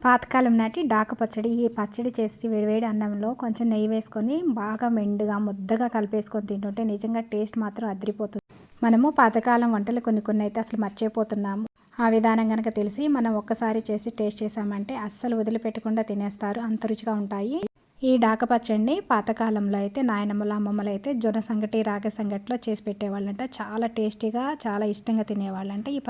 పాతకాలం నాటి డాక పచ్చడి ఈ పచ్చడి చేసి వేడివేడి అన్నంలో కొంచెం నెయ్యి వేసుకొని బాగా మెండుగా ముద్దగా కలిపేసుకొని తింటుంటే నిజంగా టేస్ట్ మాత్రం అదిరిపోతుంది. మనము పాతకాలం వంటలు కొన్ని కొన్ని అయితే అసలు మర్చిపోతున్నాము. ఆ విధానం కనుక తెలిసి మనం ఒక్కసారి చేసి టేస్ట్ చేసామంటే అస్సలు వదిలిపెట్టకుండా తినేస్తారు. అంత రుచిగా ఉంటాయి. ఈ డాక పచ్చడిని పాతకాలంలో అయితే నాయనమ్మల అమ్మమ్మలు అయితే జొన్న సంగటి రాగ సంగటిలో చేసి పెట్టేవాళ్ళంట. చాలా టేస్టీగా చాలా ఇష్టంగా తినేవాళ్ళంట. ఈ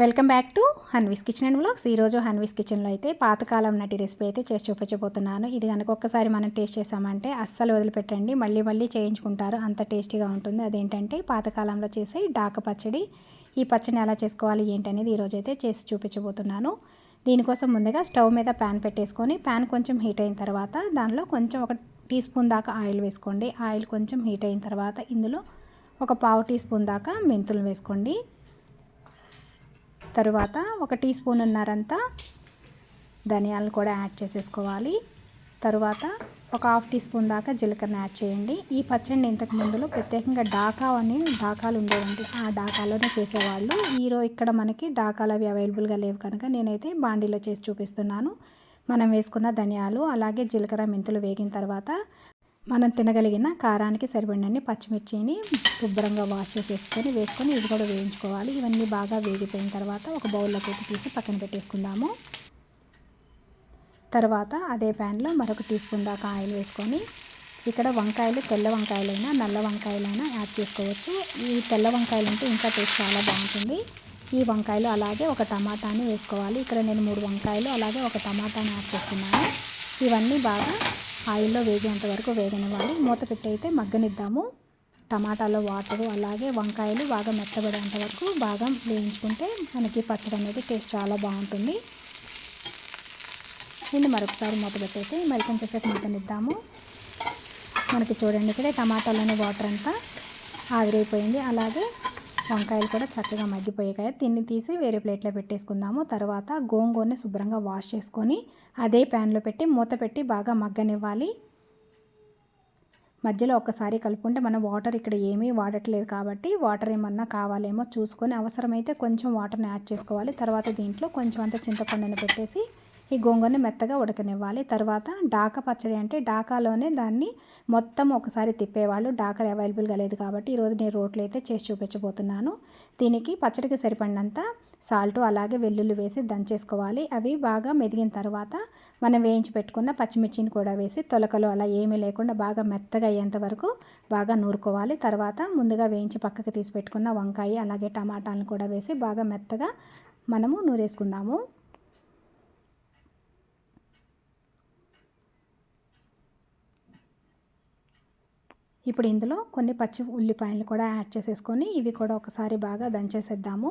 welcome back to Hanvi's kitchen and blogs ఈరోజు హన్వీస్ కిచెన్లో అయితే పాతకాలం నాటి రెసిపీ అయితే చేసి చూపించబోతున్నాను. ఇది కనుక ఒక్కసారి మనం టేస్ట్ చేసామంటే అస్సలు వదిలిపెట్టండి. మళ్ళీ మళ్ళీ చేయించుకుంటారు. అంత టేస్టీగా ఉంటుంది. అదేంటంటే పాతకాలంలో చేసే డాక పచ్చడి. ఈ పచ్చడిని ఎలా చేసుకోవాలి ఏంటనేది ఈరోజు అయితే చేసి చూపించబోతున్నాను. దీనికోసం ముందుగా స్టవ్ మీద ప్యాన్ పెట్టేసుకొని ప్యాన్ కొంచెం హీట్ అయిన తర్వాత దానిలో కొంచెం ఒక టీ స్పూన్ దాకా ఆయిల్ వేసుకోండి. ఆయిల్ కొంచెం హీట్ అయిన తర్వాత ఇందులో ఒక పావు టీ స్పూన్ దాకా మెంతులు వేసుకోండి. తరువాత ఒక టీ స్పూన్ ఉన్నారంతా ధనియాలను కూడా యాడ్ చేసేసుకోవాలి. తరువాత ఒక హాఫ్ టీ స్పూన్ దాకా జీలకర్ర యాడ్ చేయండి. ఈ పచ్చడిని ఇంతకు ముందులో ప్రత్యేకంగా డాకా అని డాకాలు ఉండేవండి. ఆ డాకాలోనే చేసేవాళ్ళు. ఈరోజు ఇక్కడ మనకి డాకాలు అవి అవైలబుల్గా లేవు కనుక నేనైతే బాండీలో చేసి చూపిస్తున్నాను. మనం వేసుకున్న ధనియాలు అలాగే జీలకర్ర మెంతులు వేగిన తర్వాత మనం తినగలిగిన కారానికి సరిపడినన్ని పచ్చిమిర్చిని శుభ్రంగా వాష్ చేసేసుకొని వేసుకొని ఇది కూడా వేయించుకోవాలి. ఇవన్నీ బాగా వేగిపోయిన తర్వాత ఒక బౌల్లో పెట్టి తీసి పక్కన పెట్టేసుకుందాము. తర్వాత అదే ప్యాన్లో మరొక టీ స్పూన్ దాకా ఆయిల్ వేసుకొని ఇక్కడ వంకాయలు తెల్ల వంకాయలైనా నల్ల వంకాయలైనా యాడ్ చేసుకోవచ్చు. ఈ తెల్ల వంకాయలు అంటే ఇంకా టేస్ట్ చాలా బాగుంటుంది. ఈ వంకాయలు అలాగే ఒక టమాటాని వేసుకోవాలి. ఇక్కడ నేను మూడు వంకాయలు అలాగే ఒక టమాటాని యాడ్ చేస్తున్నాను. ఇవన్నీ బాగా ఆయిల్లో వేగేంత వరకు వేగనివ్వాలి. మూత పెట్టి అయితే మగ్గనిద్దాము. టమాటాలో వాటరు అలాగే వంకాయలు బాగా మెత్తబడేంత వరకు బాగా వేయించుకుంటే మనకి పచ్చడి అనేది టేస్ట్ చాలా బాగుంటుంది. దీన్ని మరొకసారి మూత పెట్టయితే మరి కొంచెంసేపు మగ్గనిద్దాము. మనకి చూడండి ఇక్కడ టమాటాలోని వాటర్ అంతా ఆవిరైపోయింది. అలాగే వంకాయలు కూడా చక్కగా మగ్గిపోయాయి తిని తీసి వేరే ప్లేట్లో పెట్టేసుకుందాము. తర్వాత గోంగూరని శుభ్రంగా వాష్ చేసుకొని అదే ప్యాన్లో పెట్టి మూత పెట్టి బాగా మగ్గనివ్వాలి. మధ్యలో ఒకసారి కలుపుకుంటే మనం వాటర్ ఇక్కడ ఏమీ వాడట్లేదు కాబట్టి వాటర్ ఏమన్నా కావాలేమో చూసుకొని అవసరమైతే కొంచెం వాటర్ని యాడ్ చేసుకోవాలి. తర్వాత దీంట్లో కొంచెం అంత చింతపండుని పెట్టేసి ఈ గోంగూరని మెత్తగా ఉడకనివ్వాలి. తర్వాత డాకా పచ్చడి అంటే డాకాలోనే దాన్ని మొత్తం ఒకసారి తిప్పేవాళ్ళు. డాకాలు అవైలబుల్గా లేదు కాబట్టి ఈరోజు నేను రోట్లు అయితే చేసి చూపించబోతున్నాను. దీనికి పచ్చడికి సరిపడినంత సాల్ట్ అలాగే వెల్లుల్లి వేసి దంచేసుకోవాలి. అవి బాగా మెదిగిన తర్వాత మనం వేయించి పెట్టుకున్న పచ్చిమిర్చిని కూడా వేసి తొలకలు అలా ఏమీ లేకుండా బాగా మెత్తగా అయ్యేంత వరకు బాగా నూరుకోవాలి. తర్వాత ముందుగా వేయించి పక్కకి తీసి పెట్టుకున్న వంకాయ అలాగే టమాటాలను కూడా వేసి బాగా మెత్తగా మనము నూరేసుకుందాము. ఇప్పుడు ఇందులో కొన్ని పచ్చి ఉల్లిపాయలు కూడా యాడ్ చేసేసుకొని ఇవి కూడా ఒకసారి బాగా దంచేసేద్దాము.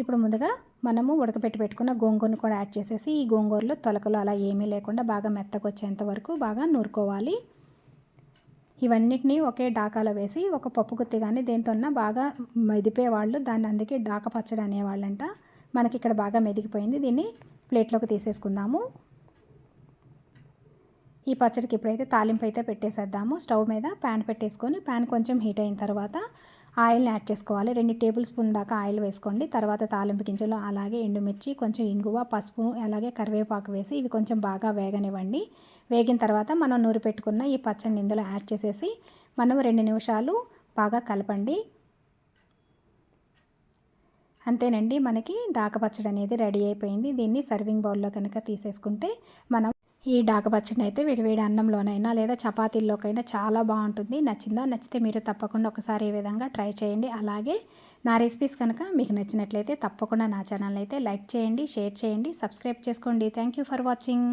ఇప్పుడు ముందుగా మనము ఉడకపెట్టి పెట్టుకున్న గోంగూరను కూడా యాడ్ చేసేసి ఈ గోంగూరలో తొలకలు అలా ఏమీ లేకుండా బాగా మెత్తకొచ్చేంత వరకు బాగా నూరుకోవాలి. ఇవన్నిటినీ ఒకే డాకాలో వేసి ఒక పప్పు గుత్తి కానీ దేంతో బాగా మెదిపేవాళ్ళు దాన్ని అందుకే డాక పచ్చడి అనేవాళ్ళంట. మనకి ఇక్కడ బాగా మెదిగిపోయింది. దీన్ని ప్లేట్లోకి తీసేసుకుందాము. ఈ పచ్చడికి ఇప్పుడైతే తాలింపు అయితే పెట్టేసేద్దాము స్టవ్ మీద ప్యాన్ పెట్టేసుకొని ప్యాన్ కొంచెం హీట్ అయిన తర్వాత ఆయిల్ని యాడ్ చేసుకోవాలి. రెండు టేబుల్ స్పూన్ దాకా ఆయిల్ వేసుకోండి. తర్వాత తాలింపు గింజలు అలాగే ఎండుమిర్చి కొంచెం ఇంగువ పసుపు అలాగే కరివేపాకు వేసి ఇవి కొంచెం బాగా వేగనివ్వండి. వేగిన తర్వాత మనం నూరి పెట్టుకున్న ఈ పచ్చడిని ఇందులో యాడ్ చేసేసి మనం రెండు నిమిషాలు బాగా కలపండి. అంతేనండి మనకి డాక పచ్చడి అనేది రెడీ అయిపోయింది. దీన్ని సర్వింగ్ బౌల్లో కనుక తీసేసుకుంటే మనం ఈ డాకపచ్చడిని అయితే విడివేడి అన్నంలోనైనా లేదా చపాతీల్లోకైనా చాలా బాగుంటుంది. నచ్చిందా? నచ్చితే మీరు తప్పకుండా ఒకసారి ఈ విధంగా ట్రై చేయండి. అలాగే నా రెసిపీస్ కనుక మీకు నచ్చినట్లయితే తప్పకుండా నా ఛానల్ అయితే లైక్ చేయండి షేర్ చేయండి సబ్స్క్రైబ్ చేసుకోండి. Thank you for watching.